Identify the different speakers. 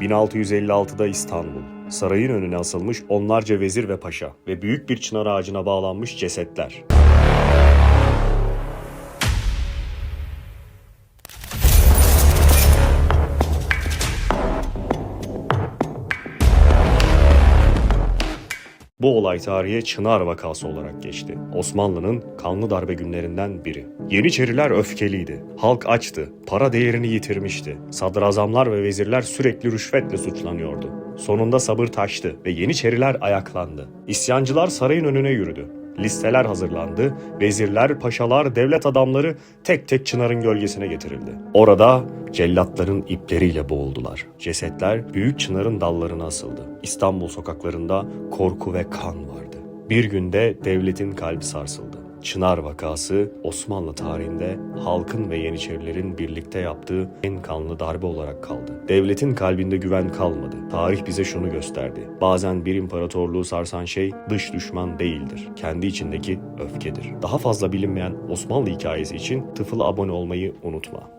Speaker 1: 1656'da İstanbul. Sarayın önüne asılmış onlarca vezir ve paşa ve büyük bir çınar ağacına bağlanmış cesetler. Bu olay tarihe Çınar vakası olarak geçti. Osmanlı'nın kanlı darbe günlerinden biri. Yeniçeriler öfkeliydi. Halk açtı. Para değerini yitirmişti. Sadrazamlar ve vezirler sürekli rüşvetle suçlanıyordu. Sonunda sabır taştı ve Yeniçeriler ayaklandı. İsyancılar sarayın önüne yürüdü. Listeler hazırlandı. Vezirler, paşalar, devlet adamları tek tek Çınar'ın gölgesine getirildi. Orada cellatların ipleriyle boğuldular. Cesetler Büyük Çınar'ın dallarına asıldı. İstanbul sokaklarında korku ve kan vardı. Bir günde devletin kalbi sarsıldı. Çınar vakası Osmanlı tarihinde halkın ve Yeniçerilerin birlikte yaptığı en kanlı darbe olarak kaldı. Devletin kalbinde güven kalmadı. Tarih bize şunu gösterdi. Bazen bir imparatorluğu sarsan şey dış düşman değildir. Kendi içindeki öfkedir. Daha fazla bilinmeyen Osmanlı hikayesi için tıfıl abone olmayı unutma.